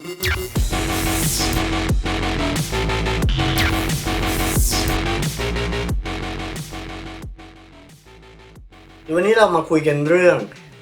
วันนี้เรามาคุยกันเรื่อง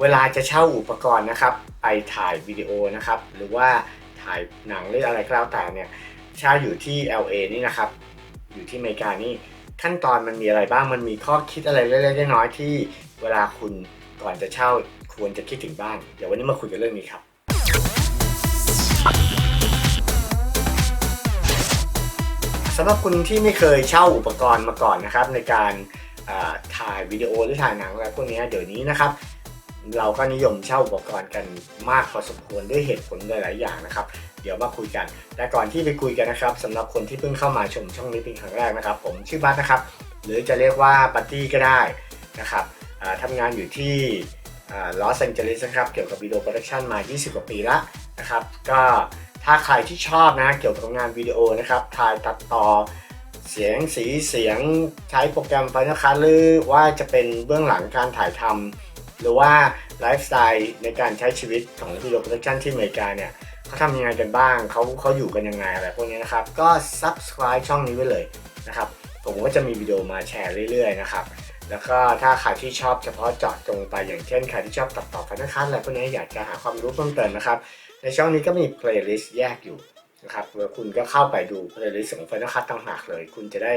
เวลาจะเช่าอุปกรณ์นะครับ ไปถ่ายวิดีโอนะครับ หรือว่าถ่ายหนังหรืออะไรก็แล้วแต่เนี่ยเช่าอยู่ที่ LA นี่นะครับ อยู่ที่อเมริกานี่ขั้นตอนมันมีอะไรบ้าง มันมีข้อคิดอะไรเล็กๆน้อยๆที่เวลาคุณก่อนจะเช่าควรจะคิดถึงบ้าง เดี๋ยววันนี้มาคุยกันเรื่องนี้ครับำหรับคุณที่ไม่เคยเช่าอุปกรณ์มาก่อนนะครับ ในการถ่ายวิดีโอหรือถ่ายหนังอะไรพวกนี้เดี๋ยวนี้นะครับ เราก็นิยมเช่าอุปกรณ์กันมากพอสมควรด้วยเหตุผลหลาย ๆ อย่างนะครับ เดี๋ยวมาคุยกัน แต่ก่อนที่ไปคุยกันนะครับสำหรับคนที่เพิ่งเข้ามาชมช่องนี้เป็นครั้งแรกนะครับ ผมชื่อบัสนะครับ หรือจะเรียกว่าบัตตี้ก็ได้นะครับทำงานอยู่ที่ลอสแองเจลิสนะครับเกี่ยวกับวิดีโอโปรดักชันมา 20 กว่าปีละนะครับ ก็ ถ้าใครที่ชอบนะเกี่ยวกับงานวิดีโอนะครับถ่ายตัดต่อเสียงสีเสียงใช้โปรแกรม Final Cut หรือว่าจะเป็นเบื้องหลังการถ่ายทำหรือว่าไลฟ์สไตล์ในการใช้ชีวิตของวิดีโอโปรดักชันที่อเมริกาเนี่ยเขาทำยังไงกันบ้างเขาเขาอยู่กันยังไงอะไรพวกนี้นะครับ ก็ subscribe ช่องนี้ไว้เลยนะครับ ผมก็จะมีวิดีโอมาแชร์เรื่อยๆนะครับแล้วก็ถ้าใครที่ชอบเฉพาะเจาะจงไปอย่างเช่นใครที่ชอบตัดต่อ Final Cut อะไรพวกนี้อยากจะหาความรู้เพิ่มเติมนะครับ ในช่องนี้ก็มี playlist แยกอยู่นะครับคุณก็เข้าไปดู playlist ของ Final Cut ต่างหากเลย คุณจะได้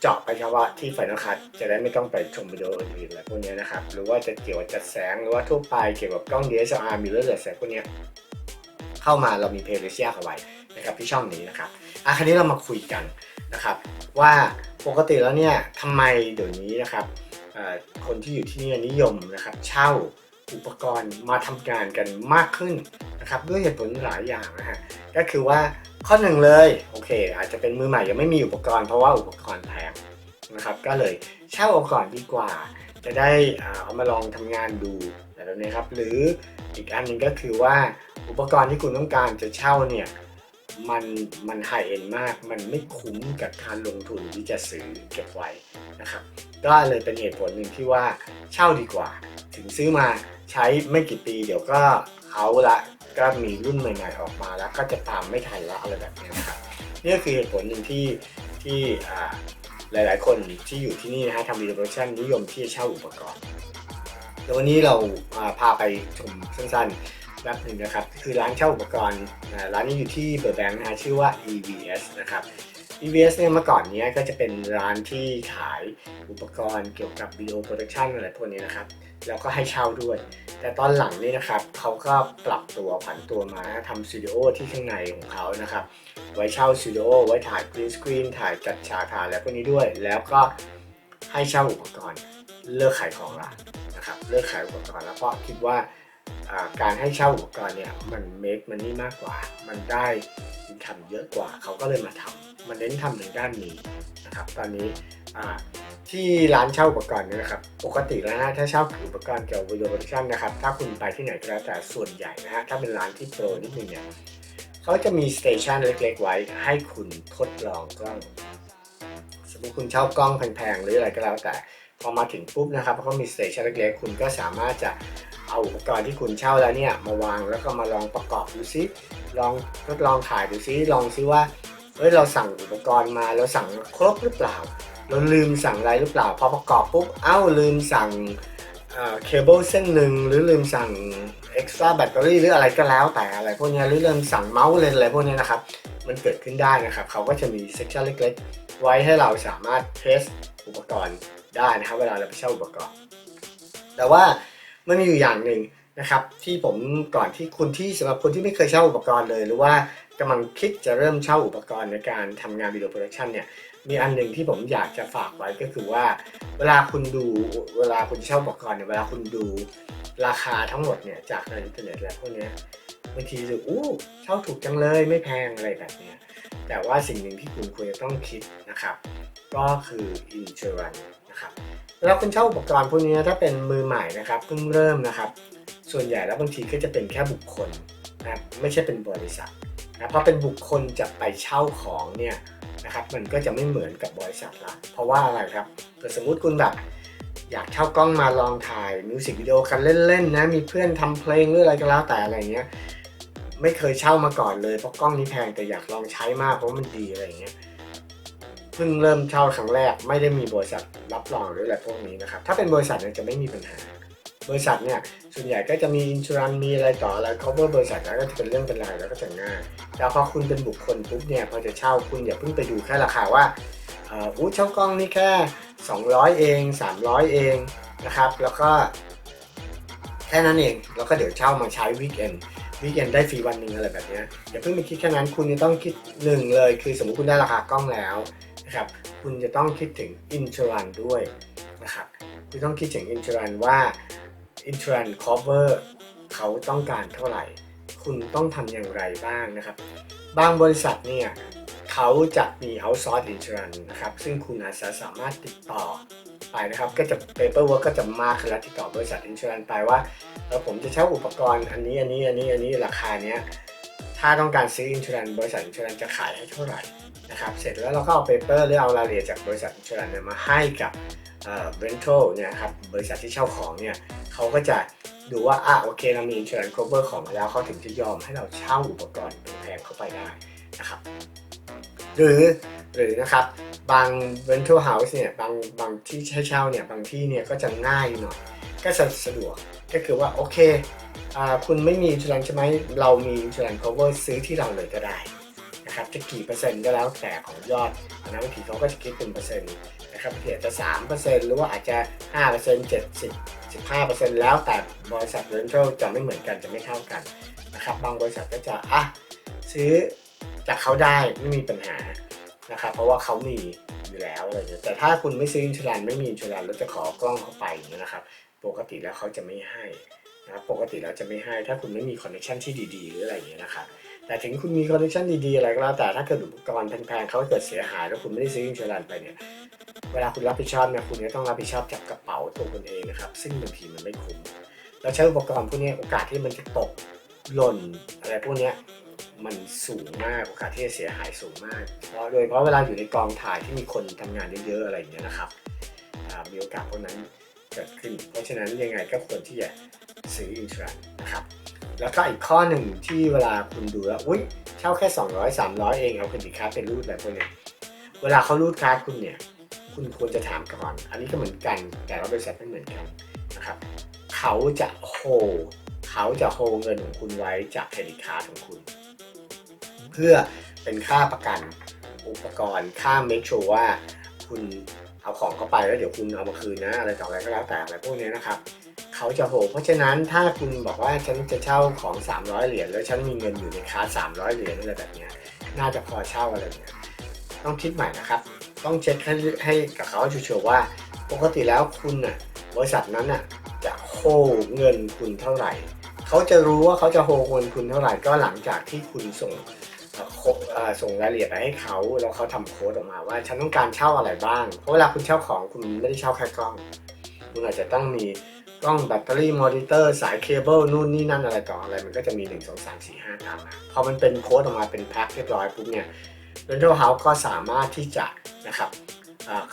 เจาะไปเฉพาะที่ Final Cut จะได้ไม่ต้องไปชมวิดีโออื่นๆอะไรพวกนี้นะครับ หรือว่าจะเกี่ยวกับจัดแสง หรือว่าทั่วไปเกี่ยวกับกล้อง DSLR มีเรื่องจัดแสงพวกนี้เข้ามาเรามี playlist แยกเอาไว้นะครับที่ช่องนี้นะครับอะคราวนี้เรามาคุยกันนะครับ ว่าปกติแล้วเนี่ยทำไมเดี๋ยวนี้นะครับคนที่อยู่ที่นี่นิยมนะครับเช่า อุปกรณ์มาทำงานกันมากขึ้นนะครับด้วยเหตุผลหลายอย่างนะฮะก็คือว่าข้อหนึ่งเลยโอเค อาจจะเป็นมือใหม่ยังไม่มีอุปกรณ์เพราะว่าอุปกรณ์แพงนะครับก็เลยเช่าเอาก่อนดีกว่า จะได้อ่าเอามาลองทำงานดูแบบนี้ครับ หรืออีกอันหนึ่งก็คือว่าอุปกรณ์ที่คุณต้องการจะเช่าเนี่ยมันมันไฮเอ็นมาก มันไม่คุ้มกับการลงทุนที่จะซื้อเก็บไว้นะครับ ก็เลยเป็นเหตุผลหนึ่งที่ว่าเช่าดีกว่า ถึงซื้อมา ใช้ไม่กี่ปีเดี๋ยวก็เอาละก็มีรุ่นใหม่ ๆ ออกมาแล้วก็จะตามไม่ทันละอะไรแบบนี้นะครับนี่คือเหตุผลหนึ่งที่ที่อ่าหลาย ๆ คนที่อยู่ที่นี่นะฮะทำวิดีโอโปรดักชันนิยมที่จะเช่าอุปกรณ์เดี๋ยววันนี้เราพาไปชมสั้นๆแบบหนึ่งนะครับ คือร้านเช่าอุปกรณ์ร้านนี้อยู่ที่เบอร์แบงค์นะฮะชื่อว่า EVS นะครับ EVS เนี่ยเมื่อก่อนนี้ก็จะเป็นร้านที่ขายอุปกรณ์เกี่ยวกับวิดีโอโปรดักชันอะไรพวกนี้นะครับ แล้วก็ให้เช่าด้วย แต่ตอนหลังนี่นะครับเขาก็ปรับตัวผันตัวมาทำสตูดิโอที่ข้างในของเขานะครับ ไว้เช่าสตูดิโอไว้ถ่ายกรีนสกรีนถ่ายจัดฉากถ่ายอะไรพวกนี้ด้วย แล้วก็ให้เช่าอุปกรณ์เลิกขายของละนะครับ เลิกขายอุปกรณ์แล้วเพราะคิดว่าอ่า การให้เช่าอุปกรณ์เนี่ยมันเมคมันนี่มากกว่า มันได้ินคัมเยอะกว่า เขาก็เลยมาทำมันเน้นทำในด้านนี้นะครับ ตอนนี้ที่ร้านเช่าอุปกรณ์เนี่ยนะครับ ปกติแล้วนะถ้าเช่าอุปกรณ์เกี่ยวกับวิดีโอโปรดักชันนะครับ ถ้าคุณไปที่ไหนก็แล้วแต่ส่วนใหญ่นะฮะ ถ้าเป็นร้านที่โปรนิดนึงเนี่ยเขาจะมีสเตชันเล็กๆ ไว้ให้คุณทดลองกล้อง สมมติคุณเช่ากล้องแพงๆ หรืออะไรก็แล้วแต่ พอมาถึงปุ๊บนะครับเขามีสเตชันเล็กๆ คุณก็สามารถจะ เอาอุปกรณ์ที่คุณเช่าแล้วเนี่ยมาวางแล้วก็มาลองประกอบดูซิลองทดลองถ่ายดูซิลองซิว่าเฮ้ยเราสั่งอุปกรณ์มาเราสั่งครบหรือเปล่า เราลืมสั่งอะไรหรือเปล่าพอประกอบปุ๊บเอ้าลืมสั่งเคเบิลเส้นหนึ่งหรือลืมสั่งเอ็กซ์ตร้าแบตเตอรี่หรืออะไรก็แล้วแต่อะไรพวกนี้หรือลืมสั่งเมาส์เลนอะไรพวกนี้นะครับมันเกิดขึ้นได้นะครับ เขาก็จะมีเซ c ชันเล็กๆ ไว้ให้เราสามารถเทสอุปกรณ์ได้นะครับเวลาเราไปเช่าอุปกรณ์ แต่ว่า มันมีอยู่อย่างหนึ่งนะครับที่ผมก่อนที่คุณที่สำหรับคนที่ไม่เคยเช่าอุปกรณ์เลย หรือว่ากำลังคิดจะเริ่มเช่าอุปกรณ์ในการทำงานวิดีโอโปรดักชันเนี่ยมีอันหนึ่งที่ผมอยากจะฝากไว้ก็คือว่า เวลาคุณดูเวลาคุณเช่าอุปกรณ์เนี่ยเวลาคุณดูราคาทั้งหมดเนี่ยจากในอินเทอร์เน็ตแล้วพวกนี้บางทีรู้สึกอู้เช่าถูกจังเลยไม่แพงอะไรแบบนี้แต่ว่าสิ่งหนึ่งที่คุณควรจะต้องคิดนะครับ ก็คือ insurance นะครับ เวลาคุณเช่าอุปกรณ์พวกนี้ถ้าเป็นมือใหม่นะครับเพิ่งเริ่มนะครับ ส่วนใหญ่แล้วบางทีก็จะเป็นแค่บุคคลนะครับไม่ใช่เป็นบริษัทนะเพราะเป็นบุคคลจะไปเช่าของเนี่ยนะครับมันก็จะไม่เหมือนกับบริษัทละเพราะว่าอะไรครับสมมุติคุณแบบอยากเช่ากล้องมาลองถ่ายมิวสิกวิดีโอกันเล่นๆนะมีเพื่อนทำเพลงหรืออะไรก็แล้วแต่อะไรเงี้ยไม่เคยเช่ามาก่อนเลยเพราะกล้องนี้แพงแต่อยากลองใช้มากเพราะมันดีอะไรเงี้ย เพิ่งเริ่มเช่าครั้งแรกไม่ได้มีบริษัทรับรองหรืออะไรพวกนี้นะครับ ถ้าเป็นบริษัทเนี่ยจะไม่มีปัญหา บริษัทเนี่ยส่วนใหญ่ก็จะมีอินชูรันมีอะไรต่ออะไร cover บริษัทแล้วก็จะเป็นเรื่องเป็นราวแล้วก็จะง่าย แต่พอคุณเป็นบุคคลปุ๊บเนี่ยพอจะเช่าคุณอย่าเพิ่งไปดูแค่ราคาว่าเอ่ออู้เช่ากล้องนี่แค่ 200 เอง 300 เองนะครับ แล้วก็แค่นั้นเอง แล้วก็เดี๋ยวเช่ามาใช้วีคเอนวีคเอนได้ฟรีวันหนึ่งอะไรแบบนี้อย่าเพิ่งไปคิดแค่นั้นคุณจะต้องคิดหนึ่งเลย คือสมมติคุณได้ราคากล้องแล้ว นะครับคุณจะต้องคิดถึงอินชูรันด้วยนะครับคุณต้องคิดถึงอินชูรันว่าอินทรันคอเวอร์เขาต้องการเท่าไหร่ คุณต้องทำอย่างไรบ้างนะครับ บางบริษัทเนี่ยเขาจะมี outsource insurance นะครับ ซึ่งคุณอาจจะสามารถติดต่อไปนะครับ ก็จะ paperwork ก็จะมากขึ้นแล้วติดต่อบริษัท insurance ไปว่าเออผมจะเช่าอุปกรณ์อันนี้อันนี้อันนี้อันนี้ราคาเนี้ยถ้าต้องการซื้อ insurance บริษัท insurance จะขายให้เท่าไหร่ นะครับเสร็จแล้วเราก็เอา paper หรือเอารายละเอียดจากบริษัทฉลันเนี่ยมาให้กับเอ่อ rental เนี่ยครับบริษัทที่เช่าของเนี่ยเขาก็จะดูว่าอะโอเคเรามี insurance cover ของแล้วเขาถึงจะยอมให้เราเช่าอุปกรณ์แพงเข้าไปได้นะครับ หรือหรือนะครับบาง rental house เนี่ยบางบางที่ให้เช่าเนี่ยบางที่เนี่ยก็จะง่ายหน่อยก็จะสะดวกก็คือว่าโอเคอ่าคุณไม่มี insurance ใช่ไหมเรามี insurance cover ซื้อที่เราเลยก็ได้ นะครับจะกี่เปอร์เซ็นต์ก็แล้วแต่ของยอดนะบางทีเขาก็จะคิดเป็นเปอร์เซ็นต์นะครับบางทีอาจจะ3%หรือว่าอาจจะ5% 70 15%แล้วแต่บริษัท rental จะไม่เหมือนกันจะไม่เท่ากันนะครับบางบริษัทก็จะอะซื้อจากเขาได้ไม่มีปัญหานะครับเพราะว่าเขามีอยู่แล้วอะไรเงี้ยแต่ถ้าคุณไม่ซื้ออินชลันไม่มีอินชลันแล้วจะขอกล้องเข้าไปอย่างเงี้ยนะครับ ปกติแล้วเขาจะไม่ให้นะครับปกติแล้วจะไม่ให้ถ้าคุณไม่มีคอนเนคชันที่ดีๆ หรืออะไรอย่างเงี้ยนะครับ แต่ถึงคุณมีคอนเนคชันดีๆอะไรก็แล้วแต่ถ้าเกิดอุปกรณ์แพงๆเขาเกิดเสียหายแล้วคุณไม่ได้ซื้ออินชลันไปเนี่ยเวลาคุณรับผิดชอบเนี่ยคุณก็ต้องรับผิดชอบจากกระเป๋าตัวคุณเองนะครับซึ่งบางทีมันไม่คุ้มแล้วใช้อุปกรณ์พวกนี้โอกาสที่มันจะตกหล่นอะไรพวกนี้มันสูงมากโอกาสที่จะเสียหายสูงมากเพราะโดยเฉพราะเวลาอยู่ในกองถ่ายที่มีคนทำงานเยอะๆอะไรอย่างเงี้ยนะครับมีโอกาสพวกนั้นเกิดขึ้น เพราะฉะนั้นยังไงก็ควรที่จะซื้ออินทรันนะครับ แล้วก็อีกข้อหนึ่งที่เวลาคุณดูแล้วอุ้ยเช่าแค่ 200 300 เองเอาเครดิตการ์ดเป็นรูดแบบพวกเนี้ยเวลาเขารูดการ์ดคุณเนี่ย คุณควรจะถามก่อน อันนี้ก็เหมือนกัน แต่ละบริษัทไม่เหมือนกันนะครับ เขาจะโฮเขาจะโฮเงินของคุณไว้จากเครดิตการ์ดของคุณ เพื่อเป็นค่าประกันอุปกรณ์ค่า make sure ว่าคุณเอาของเข้าไปแล้วเดี๋ยวคุณเอามาคืนนะอะไรต่ออะไรก็แล้วแต่อะไรพวกนี้นะครับ เขาจะโหเพราะฉะนั้นถ้าคุณบอกว่าฉันจะเช่าของ 300 เหรียญแล้วฉันมีเงินอยู่ในคาร์ด300เหรียญอะไรแบบนี้น่าจะพอเช่าอะไรเนี้ยต้องคิดใหม่นะครับ ต้องเช็คให้ให้กับเขาชัวร์ๆว่า ปกติแล้วคุณน่ะบริษัทนั้นน่ะจะโฮเงินคุณเท่าไหร่ เขาจะรู้ว่าเขาจะโฮเงินคุณเท่าไหร่ก็หลังจากที่คุณส่งโคส่งรายละเอียดไปให้เขาแล้วเขาทำโค้ดออกมาว่า ฉันต้องการเช่าอะไรบ้าง เพราะเวลาคุณเช่าของคุณไม่ได้เช่าแค่กล้อง คุณอาจจะต้องมี กล้องแบตเตอรี่มอนิเตอร์สายเคเบิลนู่นนี่นั่นอะไรต่ออะไร มันก็จะมี 1 2 3 4 5ตามมาพอมันเป็นโค้ดออกมาเป็นแพ็คเรียบร้อยปุ๊บเนี่ย Rental House ก็สามารถที่จะนะครับ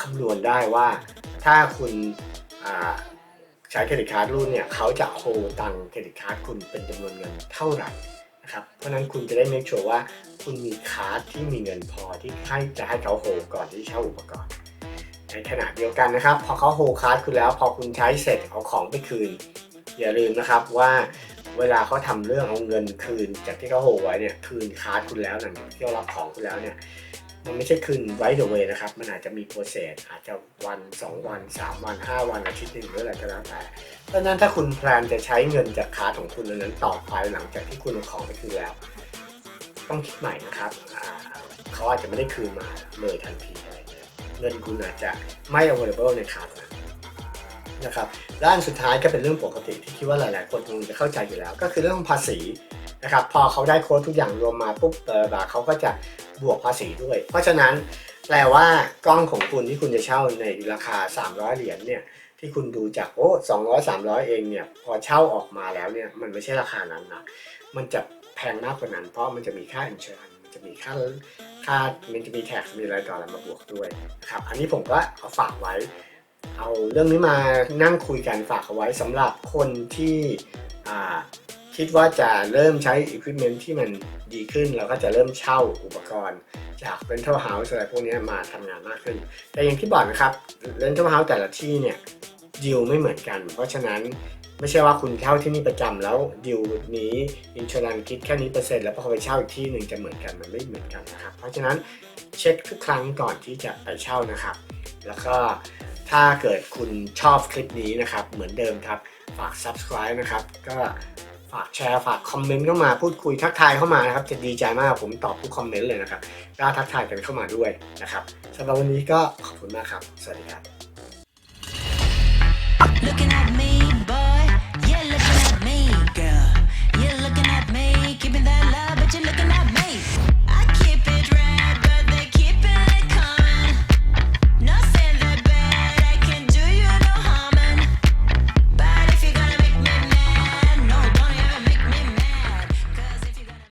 คำนวณได้ว่าถ้าคุณใช้เครดิตการ์ดรุ่นเนี่ยเขาจะโฮตังเครดิตการ์ดคุณเป็นจำนวนเงินเท่าไหร่นะครับเพราะนั้นคุณจะได้ make sure ว่าคุณมีคาร์ดที่มีเงินพอที่ให้จะให้เขาโฮก่อนที่เช่าอุปกรณ์ ในขณะเดียวกันนะครับ พอเขาโฮคาร์ดคุณแล้ว พอคุณใช้เสร็จเอาของไปคืน อย่าลืมนะครับว่าเวลาเขาทำเรื่องเอาเงินคืน จากที่เขาโฮไว้เนี่ยคืนคาร์ดคุณแล้วหลังจากที่เขารับของคุณแล้วเนี่ยมันไม่ใช่คืนไว้เด e เวนะครับ มันอาจจะมีโปรเซสอาจจะวัน 2 วัน 3 วัน 5 วันอาทิตย์หนึ่งหรืออะไรก็แล้วแต่เพราะนั้นถ้าคุณแพลนจะใช้เงินจากคาร์ดของคุณนนั้นต่อไปหลังจากที่คุณเอาของไปคืนแล้ว ต้องคิดใหม่นะครับเขาอาจจะไม่ได้คืนมาเลยทันที เงินคุณอาจจะไม่ available ในคาร์ดนั้นะครับด้านสุดท้ายก็เป็นเรื่องปกติที่คิดว่าหลาย ๆ คนคงจะเข้าใจอยู่แล้ว ก็คือเรื่องภาษีนะครับพอเขาได้โค้ดทุกอย่างรวมมาปุ๊บเออบาเขาก็จะบวกภาษีด้วย เพราะฉะนั้นแปลว่ากล้องของคุณที่คุณจะเช่าในราคา 300 เหรียญเนี่ยที่คุณดูจากโอ้200 300เองเนี่ยพอเช่าออกมาแล้วเนี่ยมันไม่ใช่ราคานั้นนะมันจะแพงมากกว่านั้นเพราะมันจะมีค่า insurance มัน จะมีค่าค่ามันจะมีแท็กมีอะไรต่ออะไรมาบวกด้วยนะครับอันนี้ผมก็เอาฝากไว้ เอาเรื่องนี้มานั่งคุยกันฝากเอาไว้สำหรับคนที่คิดว่าจะเริ่มใช้ equipment ที่มันดีขึ้น เราก็จะเริ่มเช่าอุปกรณ์จาก rental house อะไรพวกนี้มาทำงานมากขึ้น แต่อย่างที่บอกนะครับ rental house แต่ละที่เนี่ยดีลไม่เหมือนกัน เพราะฉะนั้น ไม่ใช่ว่าคุณเช่าที่นี่ประจำแล้วดีลนี้อินช r รันคิดแค่นี้เปอร์เซ็นต์แล้วพอไปเช่าอีกที่หนึ่งจะเหมือนกันมันไม่เหมือนกันนะครับ เพราะฉะนั้นเช็คทุกครั้งก่อนที่จะไปเช่านะครับ แล้วก็ถ้าเกิดคุณชอบคลิปนี้นะครับ เหมือนเดิมครับ ฝาก subscribe นะครับ ก็ฝากแชร์ฝากคอมเมนต์เข้ามาพูดคุยทักทายเข้ามานะครับ จะดีใจมากผมตอบทุกคอมเมนต์เลยนะครับก็ทักทายกันเข้ามาด้วยนะครับสำหรับวันนี้ก็ขอบคุณมากครับ สวัสดีครับ